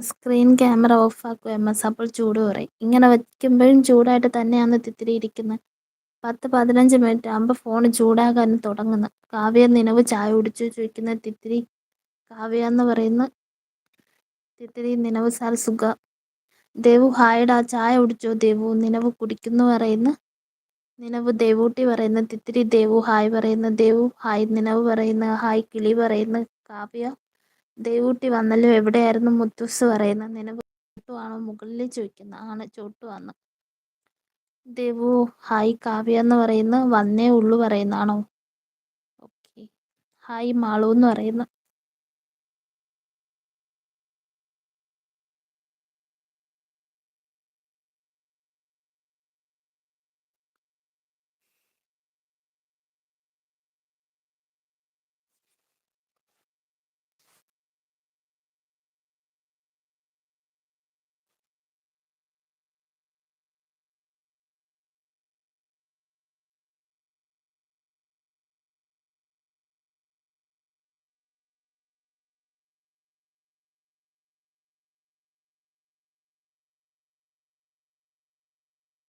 Screen camera off ആക്കും M S അപ്പോൾ ചൂട് കുറയും. ഇങ്ങനെ വയ്ക്കുമ്പോഴും ചൂടായിട്ട് തന്നെയാണ് തിത്തിരി ഇരിക്കുന്നത് പത്ത് പതിനഞ്ച് മിനിറ്റ് ആകുമ്പോൾ ഫോൺ ചൂടാകാൻ തുടങ്ങുന്നു. കാവ്യ നിനവ് ചായ കുടിച്ചു ചോദിക്കുന്ന തിത്തിരി കാവ്യ എന്ന് പറയുന്ന. തിത്തിരി നിനവ് സാർ സുഖ. ദേവു ഹായടാ ചായ കുടിച്ചോ ദേവു? നിനവ് കുടിക്കുന്നു പറയുന്ന. നിനവ് ദേവൂട്ടി പറയുന്ന. തിത്തിരി ദേവു ഹായ് പറയുന്ന. ദേവു ഹായ് നിനവ് പറയുന്ന. ഹായ് കിളി പറയുന്ന. കാവ്യ ദേവൂട്ടി വന്നല്ലോ എവിടെയായിരുന്നു മുത്തൂസ് പറയുന്ന നിനവ് ചോട്ടു ആണോ മുകളിൽ ചോദിക്കുന്ന ആണ് ചോട്ടു വന്ന് ദേവു ഹായ് കാവ്യ എന്ന് പറയുന്നു വന്നേ ഉള്ളു പറയുന്നാണോ ഓക്കെ. ഹായ് മാളു എന്ന് പറയുന്ന.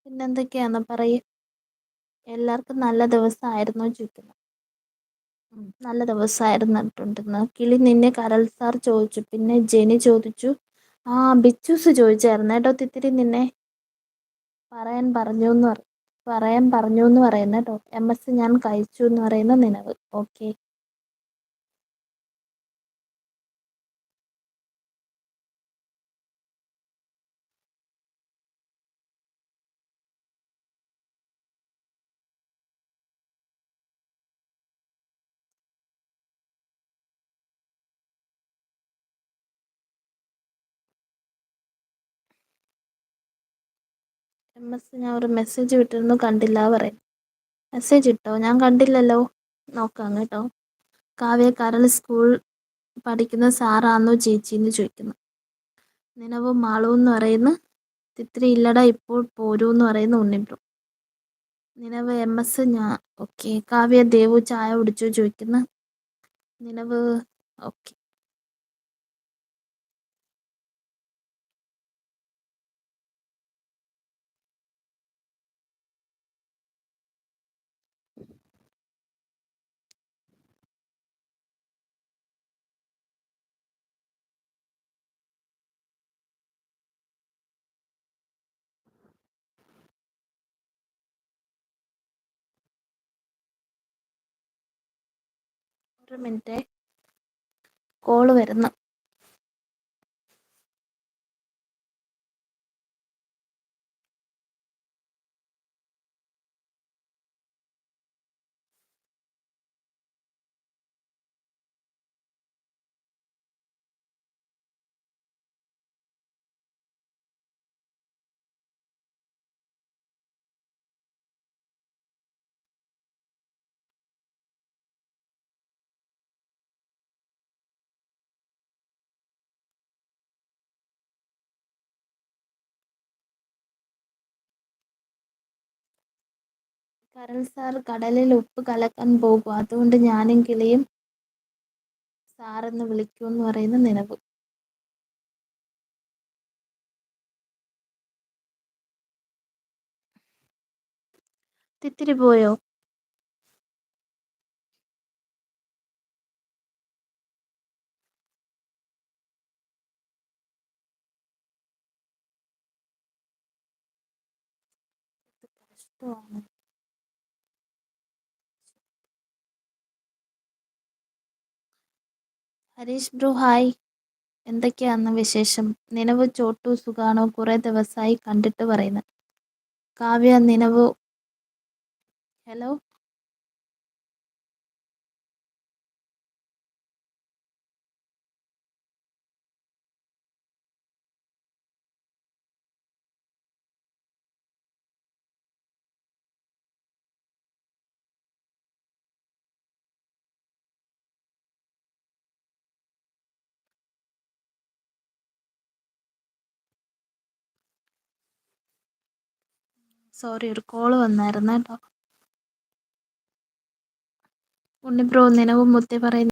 പിന്നെന്തൊക്കെയാന്ന് പറയ്. എല്ലാവർക്കും നല്ല ദിവസമായിരുന്നു ചോദിക്കുന്നു. ഉം, നല്ല ദിവസമായിരുന്നിട്ടുണ്ടെന്ന് കിളി നിന്നെ കരൽ സാർ ചോദിച്ചു. പിന്നെ ജെനി ചോദിച്ചു. ആ ബിച്ചൂസ് ചോദിച്ചായിരുന്നു. കേട്ടോ തിത്തിരി നിന്നെ പറയാൻ പറഞ്ഞു എന്ന് പറ പറയാൻ പറഞ്ഞു എന്ന് പറയുന്ന കേട്ടോ എം എസ് ഞാൻ കഴിച്ചു എന്ന് പറയുന്ന നിലവ്. ഓക്കെ. എം എസ് ഞാൻ ഒരു മെസ്സേജ് വിട്ടിരുന്നു കണ്ടില്ല പറയും. മെസ്സേജ് ഇട്ടോ? ഞാൻ കണ്ടില്ലല്ലോ. നോക്കാം കേട്ടോ. കാവ്യ കരൾ സ്കൂൾ പഠിക്കുന്ന സാറാന്നോ ചേച്ചിന്ന് ചോദിക്കുന്നു. നിലവ് മാളു എന്ന് പറയുന്ന തിത്തിരി ഇല്ലടാ ഇപ്പോൾ പോരൂ എന്ന് പറയുന്ന ഉണ്ണിബ്രു. നിനവ് എം എസ് ഞാൻ ഓക്കെ കാവ്യ ദേവു ചായ കുടിച്ചു ചോദിക്കുന്ന. നിനവ് ഓക്കെ ഒരു മിനിറ്റ് കോൾ വരുന്നു. കരൾ സാർ കടലിൽ ഉപ്പ് കലക്കാൻ പോകും. അതുകൊണ്ട് ഞാനും കിളിയും സാറെന്ന് എന്ന് പറയുന്ന നിലവ്. തിത്തിരി പോയോ ഇഷ്ടമാണ് ഹരീഷ് ബ്രോ ഹായ്. എന്തൊക്കെയാണ് വിശേഷം? നിനവ് ചോട്ടു സുഖാണോ? കുറേ ദിവസമായി കണ്ടിട്ട് പറയുന്നത് കാവ്യ നിനവ് ഹലോ? സോറി ഒരു കോൾ വന്നായിരുന്നു കേട്ടോ. ഉണ്ണി ബ്രോ നിനവും മുത്തേ പറയുന്ന